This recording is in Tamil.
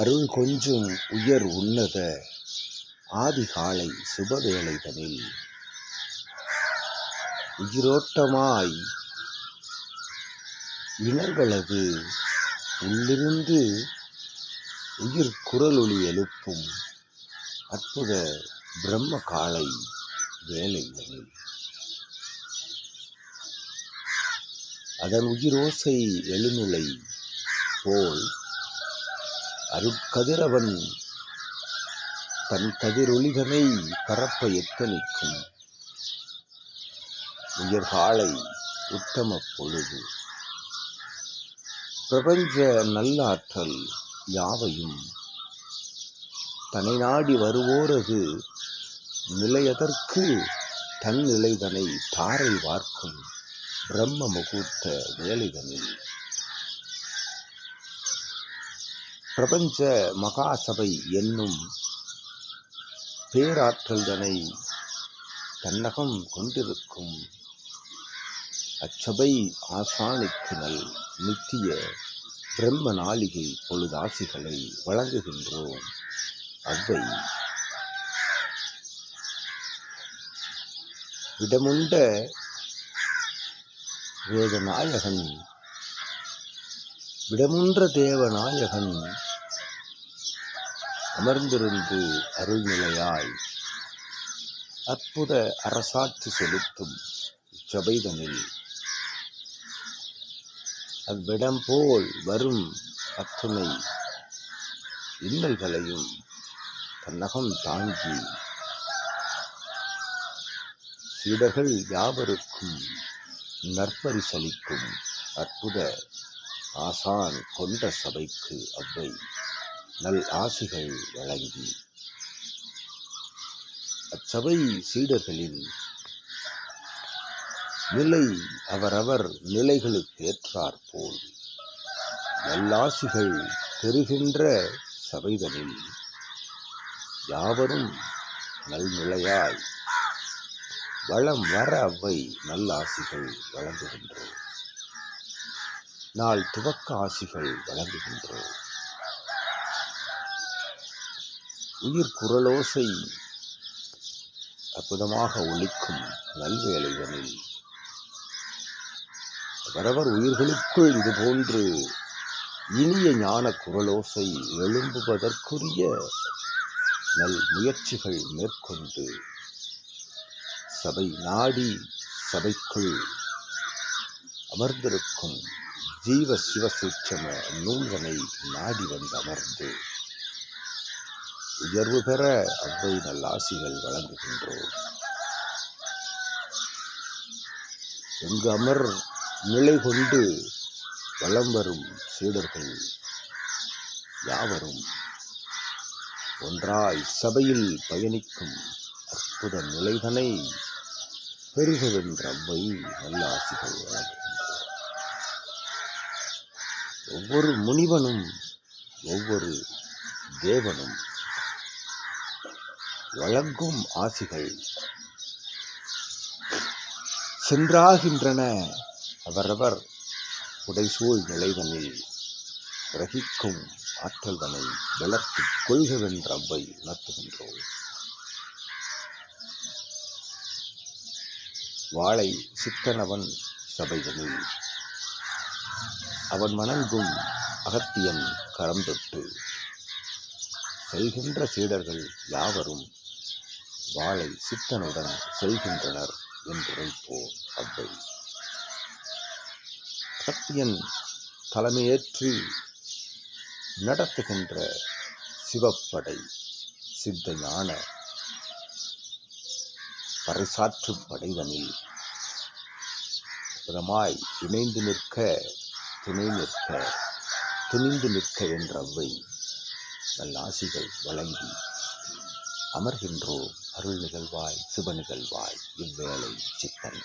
அருள் கொஞ்சும் உயர் உன்னத ஆதிகாலை சுபவேளைதனில். உயிரோட்டமாய் இனர்களது உள்ளிருந்து உயிர் குரலொளி எழுப்பும் அற்புத பிரம்ம காலை வேலைதனில் அதன் உயிரோசை எழுநிலை போல் அருட்கதிரவன் தன் கதிரொளிதனை பரப்ப எத்தனிக்கும்? உயர்காலை உத்தம பொழுது. பிரபஞ்ச நல்லாற்றல் யாவையும்? தன்னை நாடி வருவோரது நிலையதற்கு தன் நிலைதனை தாரை வார்க்கும் பிரம்ம முகூர்த்த வேலைதனில் பிரபஞ்ச மகாசபை என்னும் பேராற்றல்தனை தன்னகம் கொண்டிருக்கும் அச்சபை ஆசானுக்கு நல் நித்திய பிரம்ம நாளிகை பொழுதாசிகளை வழங்குகின்றோம். அவ்வை விடமுண்ட வேதநாயகன் விடமுன்ற தேவநாயகன் அமர்ந்திருந்து அருள்நிலையாய் அற்புத அரசாட்சி செலுத்தும் இச்சபைதனில். அவ்விடம் போல் வரும் அத்துணை இன்னல்களையும் தன்னகம் தாங்கி சீடர்கள் யாவருக்கும் நற்பரிசளிக்கும் அற்புத ஆசான் கொண்ட சபைக்கு அவ்வை நல் ஆசிகள் வழங்கி. அச்சபை சீடர்களின் நிலை அவரவர் நிலைகளுக்கு ஏற்றாற்போல் நல்லாசிகள் பெறுகின்ற சபைதனில் யாவரும் நல்நிலையாய் வளம் வர அவ்வை நல்லாசிகள் வழங்குகின்றோம். நாள் துவக்க ஆசிகள் வழங்குகின்றோம் உயிர் குரலோசை அற்புதமாக ஒழிக்கும் நல்வேலைதனில் அவரவர் உயிர்களுக்குள் இதுபோன்று இனிய ஞான குரலோசை எழும்புவதற்குரிய நல் முயற்சிகள் மேற்கொண்டு சபை நாடி சபைக்குள் அமர்ந்திருக்கும் ஜீவ சிவசூட்சம நூல்களை நாடி வந்து அமர்ந்து உயர்வு பெற அவ்வை நல்லாசிகள் வழங்குகின்றோம். எங்கு அமர் நிலை கொண்டு வலம் வரும் சீடர்கள் யாவரும் ஒன்றாய் சபையில் பயணிக்கும் அற்புத நிலைதனை பெருகவென்ற அவ்வை நல்லாசிகள் வழங்கும். ஒவ்வொரு முனிவனும் ஒவ்வொரு தேவனும் வழங்கும் ஆசிகள் சென்றாகின்றன. அவரவர் உடைசூழ் நிலைதனில் கிரகிக்கும் ஆற்றல்தனை வளர்த்துக் கொள்கவென்ற அவ்வை உணர்த்துகின்றோம். வாழை சித்தனவன் சபைதனில் அவன் வணங்கும் அகத்தியன் கரம் தொட்டு செல்கின்ற சீடர்கள் யாவரும் வாழை சித்தனுடன் செல்கின்றனர் என்றுரைப்போம் அவ்வை. சத்தியன் தலைமையேற்று நடத்துகின்ற சிவப்படை சித்த ஞான பறைசாற்று படைவனில் பிரமாய் இணைந்து நிற்க துணை நிற்க துணிந்து நிற்க என்ற அவ்வை நல்லாசிகள் வழங்கி அமர்கின்றோம் அருள் நிகழ்வாய் சிவ நிகழ்வாய் இவ்வேளை சித்தன்.